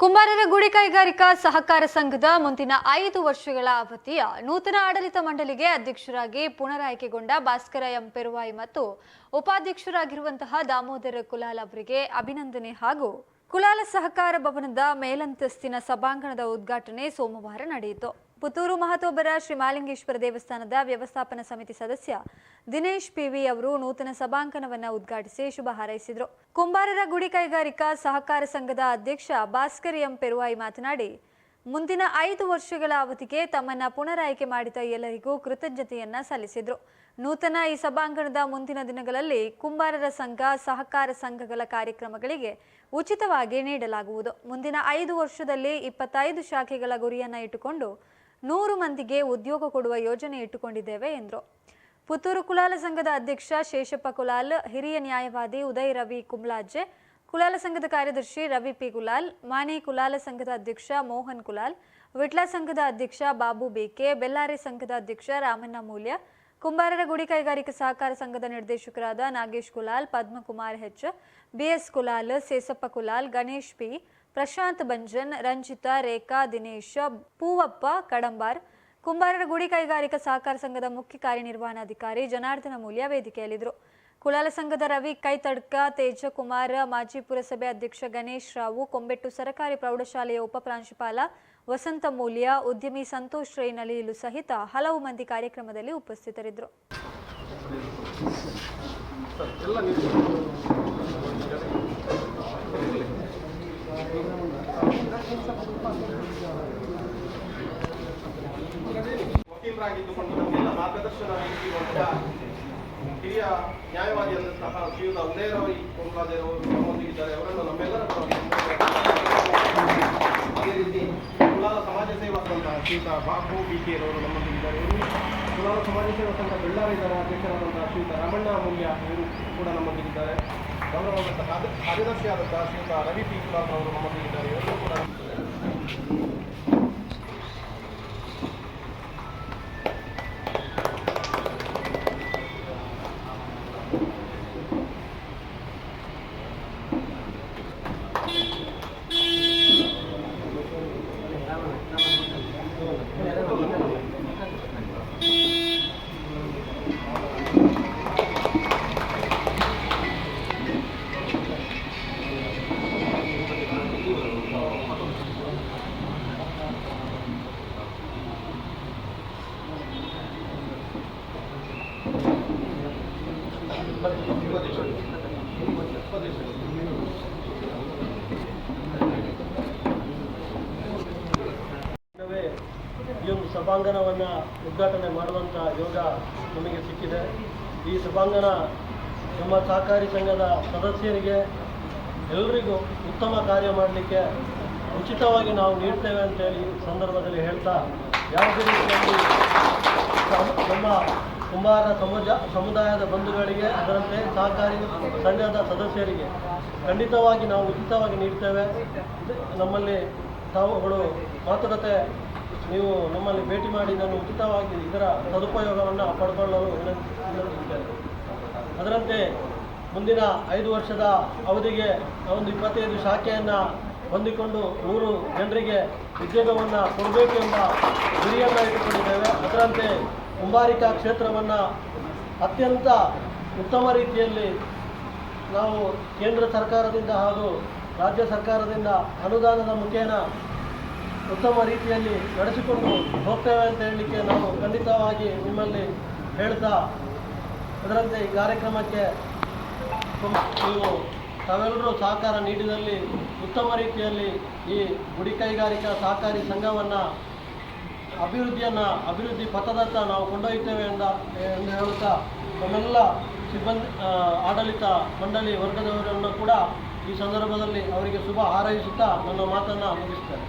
ಕುಂಬಾರರ ಗುಡಿ ಕೈಗಾರಿಕಾ ಸಹಕಾರ ಸಂಘದ ಮುಂದಿನ ಐದು ವರ್ಷಗಳ ಅವಧಿಯ ನೂತನ ಆಡಳಿತ ಮಂಡಳಿಗೆ ಅಧ್ಯಕ್ಷರಾಗಿ ಪುನರಾಯ್ಕೆಗೊಂಡ ಭಾಸ್ಕರ ಎಂ ಪೆರುವಾಯಿ ಮತ್ತು ಉಪಾಧ್ಯಕ್ಷರಾಗಿರುವಂತಹ ದಾಮೋದರ ಕುಲಾಲ್ ಅವರಿಗೆ ಅಭಿನಂದನೆ ಹಾಗೂ ಕುಲಾಲ ಸಹಕಾರ ಭವನದ ಮೇಲಂತಸ್ತಿನ ಸಭಾಂಗಣದ ಉದ್ಘಾಟನೆ ಸೋಮವಾರ ನಡೆಯಿತು. ಪುತ್ತೂರು ಮಹತೋಬರ ಶ್ರೀ ಮಾಲಿಂಗೇಶ್ವರ ದೇವಸ್ಥಾನದ ವ್ಯವಸ್ಥಾಪನಾ ಸಮಿತಿ ಸದಸ್ಯ ದಿನೇಶ್ ಪಿವಿ ಅವರು ನೂತನ ಸಭಾಂಗಣವನ್ನು ಉದ್ಘಾಟಿಸಿ ಶುಭ ಹಾರೈಸಿದರು. ಕುಂಬಾರರ ಗುಡಿ ಕೈಗಾರಿಕಾ ಸಹಕಾರ ಸಂಘದ ಅಧ್ಯಕ್ಷ ಭಾಸ್ಕರ್ ಎಂ ಪೆರುವಾಯಿ ಮಾತನಾಡಿ, ಮುಂದಿನ ಐದು ವರ್ಷಗಳ ಅವಧಿಗೆ ತಮ್ಮನ್ನ ಪುನರಾಯ್ಕೆ ಮಾಡಿದ ಎಲ್ಲರಿಗೂ ಕೃತಜ್ಞತೆಯನ್ನ ಸಲ್ಲಿಸಿದರು. ನೂತನ ಈ ಸಭಾಂಗಣದ ಮುಂದಿನ ದಿನಗಳಲ್ಲಿ ಕುಂಬಾರರ ಸಂಘ, ಸಹಕಾರ ಸಂಘಗಳ ಕಾರ್ಯಕ್ರಮಗಳಿಗೆ ಉಚಿತವಾಗಿ ನೀಡಲಾಗುವುದು. ಮುಂದಿನ ಐದು ವರ್ಷದಲ್ಲಿ ಇಪ್ಪತ್ತೈದು ಶಾಖೆಗಳ ಗುರಿಯನ್ನ ಇಟ್ಟುಕೊಂಡು ನೂರು ಮಂದಿಗೆ ಉದ್ಯೋಗ ಕೊಡುವ ಯೋಜನೆ ಇಟ್ಟುಕೊಂಡಿದ್ದೇವೆ ಎಂದರು. ಪುತ್ತೂರು ಕುಲಾಲ ಸಂಘದ ಅಧ್ಯಕ್ಷ ಶೇಷಪ್ಪ ಕುಲಾಲ್, ಹಿರಿಯ ನ್ಯಾಯವಾದಿ ಉದಯ್ ರವಿ ಕುಂಬ್ಲಾಜೆ ಕುಲಾಲ ಸಂಘದ ಕಾರ್ಯದರ್ಶಿ ರವಿ ಪಿ ಕುಲಾಲ್ ಮಾನೆ ಕುಲಾಲ ಸಂಘದ ಅಧ್ಯಕ್ಷ ಮೋಹನ್ ಕುಲಾಲ್, ವಿಟ್ಲ ಸಂಘದ ಅಧ್ಯಕ್ಷ ಬಾಬು ಬೇಕೆ ಬೆಲ್ಲಾರಿ ಸಂಘದ ಅಧ್ಯಕ್ಷ ರಾಮಣ್ಣ ಮೂಲ್ಯ, ಕುಂಬಾರರ ಗುಡಿ ಕೈಗಾರಿಕಾ ಸಹಕಾರ ಸಂಘದ ನಿರ್ದೇಶಕರಾದ Nagesh Kulal, Padmakumar H BS Kulal Sesappa Kulal, Ganesh P Prashanth Banjan, Ranjitha, Rekha, Dinesh, Poovappa, Kadambar ಕುಂಬಾರರ ಗುಡಿ ಕೈಗಾರಿಕಾ ಸಹಕಾರ ಸಂಘದ ಮುಖ್ಯ ಕಾರ್ಯನಿರ್ವಹಣಾಧಿಕಾರಿ ಜನಾರ್ದನ ಮೂಲ್ಯ ವೇದಿಕೆಯಲ್ಲಿದ್ದರು. ಕುಲಾಲ ಸಂಘದ ರವಿ ಕೈತಡ್ಕ, ತೇಜಕುಮಾರ್, ಮಾಜಿ ಪುರಸಭೆ ಅಧ್ಯಕ್ಷ ಗಣೇಶ್ ರಾವು, ಕೊಂಬೆಟ್ಟು ಸರಕಾರಿ ಪ್ರೌಢಶಾಲೆಯ ಉಪ ಪ್ರಾಂಶುಪಾಲ ವಸಂತ ಮೂಲ್ಯ, ಉದ್ಯಮಿ ಸಂತೋಷ್ ರೈನಲೀಲು ಸಹಿತ ಹಲವು ಮಂದಿ ಕಾರ್ಯಕ್ರಮದಲ್ಲಿ ಉಪಸ್ಥಿತರಿದ್ದರು. ವಕೀಲರಾಗಿದ್ದುಕೊಂಡು ನಮಗೆಲ್ಲ ಮಾರ್ಗದರ್ಶನ ನೀಡುವಂತಹ ಹಿರಿಯ ನ್ಯಾಯವಾದಿಯಾದಂತಹ ಶ್ರೀಯುತ ಉದಯರವರಿ ಕುಂಬಾದೇವರು ನಮ್ಮೊಂದಿಗಿದ್ದಾರೆ. ಅವರನ್ನು ನಮ್ಮೆಲ್ಲರ ಅದೇ ರೀತಿ ಕುಲಾಲ ಸಮಾಜ ಸೇವಕರಂತಹ ಶ್ರೀಯುತ ಬಾಬು ಬಿ ಕೆ ಅವರು ನಮ್ಮೊಂದಿಗಿದ್ದಾರೆ. ಇವರು ಕುಲಾಲ ಸಮಾಜ ಸೇವಾ ಸಂಘ ಬೆಳ್ಳಾರಿ ಇದರ ಅಧ್ಯಕ್ಷರಾದಂತಹ ಶ್ರೀಯುತ ರಮಣ್ಣ ಮೂಲ್ಯ ಇವರು ಕೂಡ ನಮ್ಮೊಂದಿಗಿದ್ದಾರೆ. ಗೌರವಾದಂತಹ ಕಾರ್ಯ- ಕಾರ್ಯದರ್ಶಿಯಾದಂತಹ ಶ್ರೀಯುತ ರವಿ ಪಿ ಕುಲಾಲ್ ಅವರು ನಮ್ಮೊಂದಿಗಿದ್ದಾರೆ. ಇವರು ಕೂಡ ಒಂದು ಸಭಾಂಗಣವನ್ನು ಉದ್ಘಾಟನೆ ಮಾಡುವಂಥ ಯೋಗ ನಮಗೆ ಸಿಕ್ಕಿದೆ. ಈ ಸಭಾಂಗಣ ನಮ್ಮ ಸಹಕಾರಿ ಸಂಘದ ಸದಸ್ಯರಿಗೆ ಎಲ್ಲರಿಗೂ ಉತ್ತಮ ಕಾರ್ಯ ಮಾಡಲಿಕ್ಕೆ ಉಚಿತವಾಗಿ ನಾವು ನೀಡ್ತೇವೆ ಅಂತೇಳಿ ಈ ಸಂದರ್ಭದಲ್ಲಿ ಹೇಳ್ತಾ ಯಾವುದೇ ರೀತಿಯಲ್ಲಿ ನಮ್ಮ ಕುಂಬಾರ ಸಮಾಜ ಸಮುದಾಯದ ಬಂಧುಗಳಿಗೆ, ಅದರಂತೆ ಸಹಕಾರಿ ಸಂಘದ ಸದಸ್ಯರಿಗೆ ಖಂಡಿತವಾಗಿ ನಾವು ಉಚಿತವಾಗಿ ನೀಡ್ತೇವೆ. ನಮ್ಮಲ್ಲಿ ತಾವುಗಳು ಮಾತುಕತೆ, ನೀವು ನಮ್ಮಲ್ಲಿ ಭೇಟಿ ಮಾಡಿ, ಇದನ್ನು ಉಚಿತವಾಗಿ ಇದರ ಸದುಪಯೋಗವನ್ನು ಪಡ್ಕೊಳ್ಳಲು ವಿನಂತಿಸುತ್ತೇವೆ ಅದರಂತೆ ಮುಂದಿನ ಐದು ವರ್ಷದ ಅವಧಿಗೆ ಒಂದು ಇಪ್ಪತ್ತೈದು ಶಾಖೆಯನ್ನು ಹೊಂದಿಕೊಂಡು ನೂರು ಜನರಿಗೆ ಉದ್ಯೋಗವನ್ನು ಕೊಡಬೇಕು ಎಂಬ ಗುರಿಯನ್ನು ಇಟ್ಟುಕೊಂಡಿದ್ದೇವೆ. ಅದರಂತೆ ಕುಂಬಾರಿಕಾ ಕ್ಷೇತ್ರವನ್ನು ಅತ್ಯಂತ ಉತ್ತಮ ರೀತಿಯಲ್ಲಿ ನಾವು ಕೇಂದ್ರ ಸರ್ಕಾರದಿಂದ ಹಾಗೂ ರಾಜ್ಯ ಸರ್ಕಾರದಿಂದ ಅನುದಾನದ ಮುಖೇನ ಉತ್ತಮ ರೀತಿಯಲ್ಲಿ ನಡೆಸಿಕೊಂಡು ಹೋಗ್ತೇವೆ ಅಂತ ಹೇಳಲಿಕ್ಕೆ ನಾವು ಖಂಡಿತವಾಗಿ ನಿಮ್ಮಲ್ಲಿ ಹೇಳ್ತಾ ಅದರಂತೆ ಈ ಕಾರ್ಯಕ್ರಮಕ್ಕೆ ನೀವು ತಾವೆಲ್ಲರೂ ಸಹಕಾರ ನೀಡಿದಲ್ಲಿ ಉತ್ತಮ ರೀತಿಯಲ್ಲಿ ಈ ಗುಡಿ ಕೈಗಾರಿಕಾ ಸಹಕಾರಿ ಸಂಘವನ್ನು ಅಭಿವೃದ್ಧಿಯನ್ನು, ಅಭಿವೃದ್ಧಿ ಪಥದತ್ತ ನಾವು ಕೊಂಡೊಯ್ತೇವೆ ಎಂದ, ಎಂದು ಹೇಳುತ್ತಾ ನಮ್ಮೆಲ್ಲ ಸಿಬ್ಬಂದಿ ಆಡಳಿತ ಮಂಡಳಿ ವರ್ಗದವರನ್ನು ಕೂಡ ಈ ಸಂದರ್ಭದಲ್ಲಿ ಅವರಿಗೆ ಶುಭ ಹಾರೈಸುತ್ತಾ ನನ್ನ ಮಾತನ್ನು ಮುಗಿಸ್ತೇನೆ.